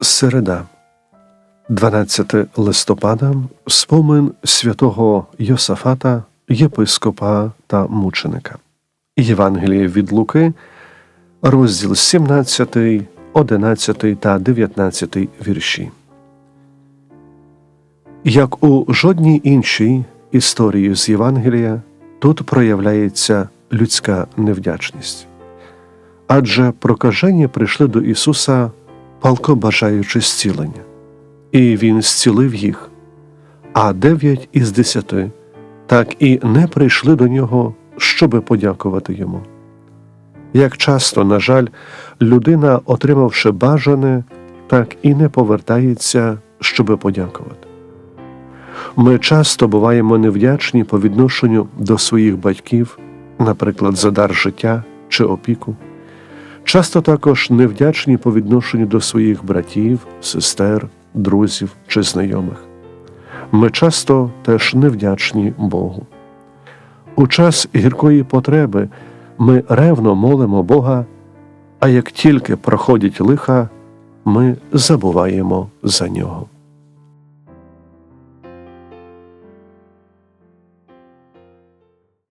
Середа, 12 листопада, спомин святого Йосафата, єпископа та мученика. Євангеліє від Луки, розділ 17, 11 та 19 вірші. Як у жодній іншій історії з Євангелія, тут проявляється людська невдячність. Адже прокажені прийшли до Ісуса, палко бажаючи зцілення, і Він зцілив їх, а дев'ять із десяти так і не прийшли до нього, щоби подякувати йому. Як часто, на жаль, людина, отримавши бажане, так і не повертається, щоби подякувати. Ми часто буваємо невдячні по відношенню до своїх батьків, наприклад, за дар життя чи опіку. Часто також невдячні по відношенню до своїх братів, сестер, друзів чи знайомих. Ми часто теж невдячні Богу. У час гіркої потреби ми ревно молимо Бога, а як тільки проходять лиха, ми забуваємо за нього.